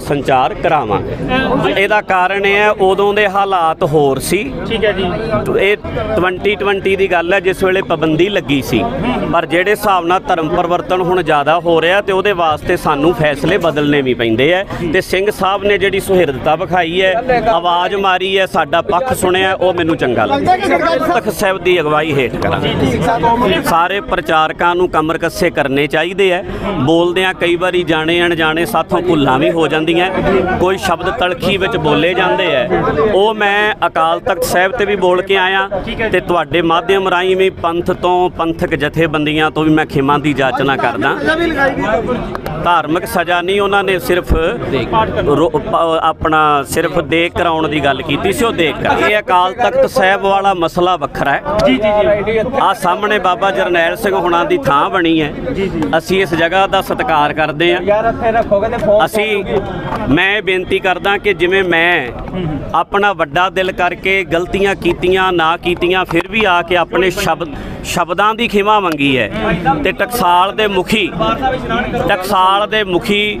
ਸੰਚਾਰ ਕਰਾਵਾਂਗੇ। ਇਹਦਾ ਕਾਰਨ ਇਹ ਹੈ ਉਦੋਂ ਦੇ ਹਾਲਾਤ ਹੋਰ ਸੀ। ਠੀਕ ਹੈ ਜੀ। ਇਹ 2020 ਦੀ ਗੱਲ ਹੈ ਜਿਸ ਵੇਲੇ ਪਾਬੰਦੀ ਲੱਗੀ ਸੀ। ਪਰ ਜਿਹੜੇ ਹਿਸਾਬ ਨਾਲ ਧਰਮ ਪਰਿਵਰਤਨ ਹੁਣ ਜ਼ਿਆਦਾ ਹੋ ਰਿਹਾ ਤੇ ਉਹਦੇ ਵਾਸਤੇ ਸਾਨੂੰ ਫੈਸਲੇ ਬਦਲਨੇ ਵੀ ਪੈਂਦੇ ਆ। ਤੇ ਸਿੰਘ ਸਾਹਿਬ ਨੇ ਜਿਹੜੀ ਸੁਹਿਰਦਤਾ ਵਿਖਾਈ ਹੈ ਆਵਾਜ਼ ਮਾਰੀ ਹੈ ਸਾਡਾ ਪੱਖ ਸੁਣਿਆ ਉਹ ਮੈਨੂੰ ਚੰਗਾ ਲੱਗਾ ਤਖਤ ਸਾਹਿਬ ਦੀ ਅਗਵਾਈ ਹੇਠ ਕਰਾਂਗੇ। ਸਾਰੇ ਪ੍ਰਚਾਰਕਾਂ ਨੂੰ ਕਮਰ ਕੱਸੇ ਕਰਨੇ ਚਾਹੀਦੇ ਆ। ਬੋਲਦਿਆਂ ਕਈ ਵਾਰੀ ਜਾਣੇ ਅਣਜਾਣੇ ਸਾਥੋਂ ਭੁੱਲਾਂ ਵੀ ਹੋ ਜਾਂਦੀਆਂ। ਕੋਈ ਸ਼ਬਦ ਤਲਖੀ ਵਿੱਚ ਬੋਲੇ ਜਾਂਦੇ ਆ ਉਹ ਮੈਂ ਅਕਾਲ ਤਖਤ ਸਾਹਿਬ ਤੇ ਵੀ ਬੋਲ ਕੇ ਆਇਆ ਤੇ ਤੁਹਾਡੇ ਮਾਧਿਅਮ ਰਾਹੀਂ ਵੀ ਪੰਥ ਤੋਂ ਪੰਥਕ ਜਥੇਬੰਦੀਆਂ ਤੋਂ ਵੀ ਮੈਂ ਖਿਮਾ ਦੀ ਜਾਚਨਾ ਕਰਦਾ। ਧਾਰਮਿਕ ਸਜ਼ਾ ਨਹੀਂ ਉਹਨਾਂ ਨੇ ਸਿਰਫ ਆਪਣਾ ਸਿਰਫ ਦੇਖ ਕਰਾਉਣ ਦੀ ਗੱਲ ਕੀਤੀ ਸੀ ਉਹ ਦੇਖ ਕਰ ਇਹ ਅਕਾਲ ਤਖਤ ਸਾਹਿਬ ਵਾਲਾ ਮਸਲਾ ਵੱਖਰਾ ਹੈ। ਜੀ ਜੀ ਜੀ। ਆ ਸਾਹਮਣੇ ਬਾਬਾ ਜਰਨੈਲ ਸਿੰਘ ਹੁਣਾਂ ਦੀ ਥਾਂ ਬਣੀ ਹੈ। ਅਸੀਂ ਇਸ ਜਗ੍ਹਾ ਦਾ ਸਤਿਕਾਰ ਕਰਦੇ ਹਾਂ। ਅਸੀਂ ਮੈਂ ਬੇਨਤੀ ਕਰਦਾ ਕਿ ਜਿਵੇਂ ਮੈਂ ਆਪਣਾ ਵੱਡਾ ਦਿਲ ਕਰਕੇ ਗਲਤੀਆਂ ਕੀਤੀਆਂ ਨਾ ਕੀਤੀਆਂ ਫਿਰ ਵੀ ਆ ਕੇ ਆਪਣੇ ਸ਼ਬਦ ਸ਼ਬਦਾਂ ਦੀ ਖਿਮਾ ਮੰਗੀ ਹੈ। ਤੇ ਟਕਸਾਲ ਦੇ ਮੁਖੀ ਟਕਸਾਲ ਦੇ ਮੁਖੀ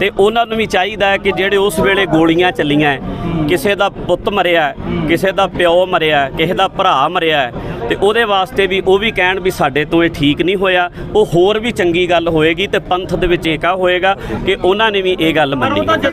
ਤੇ ਉਹਨਾਂ ਨੂੰ ਵੀ ਚਾਹੀਦਾ ਹੈ ਕਿ ਜਿਹੜੇ ਉਸ ਵੇਲੇ ਗੋਲੀਆਂ ਚੱਲੀਆਂ ਕਿਸੇ ਦਾ ਪੁੱਤ ਮਰਿਆ ਕਿਸੇ ਦਾ ਪਿਓ ਮਰਿਆ ਕਿਸੇ ਦਾ ਭਰਾ ਮਰਿਆ ਹੈ, ਤੇ ਉਹਦੇ ਵਾਸਤੇ ਵੀ ਉਹ ਵੀ ਕਹਿਣ ਵੀ ਸਾਡੇ ਤੋਂ ਇਹ ਠੀਕ ਨਹੀਂ ਹੋਇਆ। ਉਹ ਹੋਰ ਵੀ ਚੰਗੀ ਗੱਲ ਹੋਏਗੀ ਤੇ ਪੰਥ ਦੇ ਵਿੱਚ ਏਕਾ ਹੋਏਗਾ ਕਿ ਉਹਨਾਂ ਨੇ ਵੀ ਇਹ ਗੱਲ ਮੰਨੀ